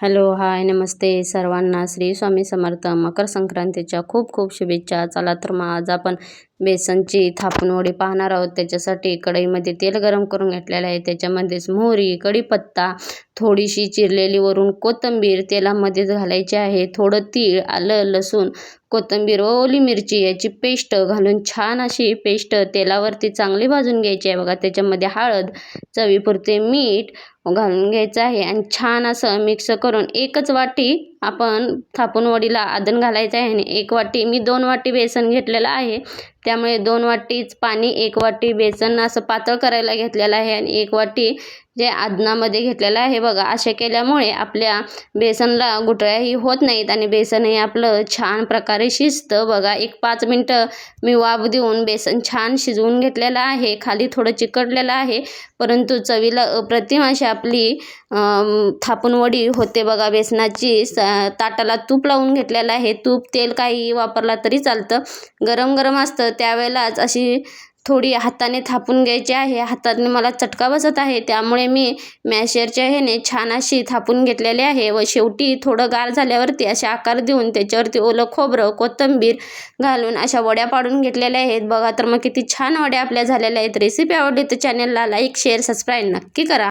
Hello hi नमस्ते सर्वांना. श्री स्वामी समर्थ मकर संक्रांतीच्या खूप खूप शुभेच्छा. चला तर मग आज आपण बेसनची थापून वडी पाहणार आहोत. त्याच्यासाठी कढईमध्ये तेल गरम करून घेतलेलं आहे. त्याच्यामध्येच मोहरी कढीपत्ता थोडीशी चिरलेली वरून कोथिंबीर तेलामध्येच घालायची आहे. थोडं तीळ आलं लसूण कोथिंबीर ओली मिरची याची पेस्ट घालून छान अशी पेस्ट तेलावरती चांगली भाजून घ्यायची आहे. बघा त्याच्यामध्ये हळद चवीपुरते मीठ घालून घ्यायचं आहे आणि छान असं मिक्स करून एकच वाटी आपण थापून वडीला आदन घालायचं आहे आणि एक वाटी मी दोन वाटी बेसन घेतलेलं आहे. त्यामुळे दोन वाटीच पाणी एक वाटी बेसन असं पातळ करायला घेतलेलं आहे आणि एक वाटी जे आदनामध्ये घेतलेलं आहे बघा. असे केल्यामुळे आपल्या बेसनला गुठळ्याही होत नाहीत आणि बेसनही आपलं छान प्रकारे शिजतं. बघा एक पाच मिनटं मी वाफ देऊन बेसन छान शिजवून घेतलेलं आहे. खाली थोडं चिकटलेलं आहे परंतु चवीला अप्रतिम अशी आपली थापून वडी होते बघा. बेसनाची स ताटाला तूप लावून घेतलेलं आहे. तूप तेल काही वापरला तरी चालतं. गरम गरम असतं त्यावेळेलाच अशी थोडी हाताने थापून घ्यायची आहे. हाताने मला चटका बसत आहे. त्यामुळे मी मॅशरच्या ह्याने छान अशी थापून घेतलेली आहे व शेवटी थोडं गार झाल्यावरती असे आकार देऊन त्याच्यावरती ओलं खोबरं कोथिंबीर घालून अशा वड्या पाडून घेतलेल्या आहेत. बघा तर मग किती छान वड्या आपल्या झालेल्या आहेत. रेसिपी आवडली तर चॅनलला लाईक शेअर सबस्क्राईब नक्की करा.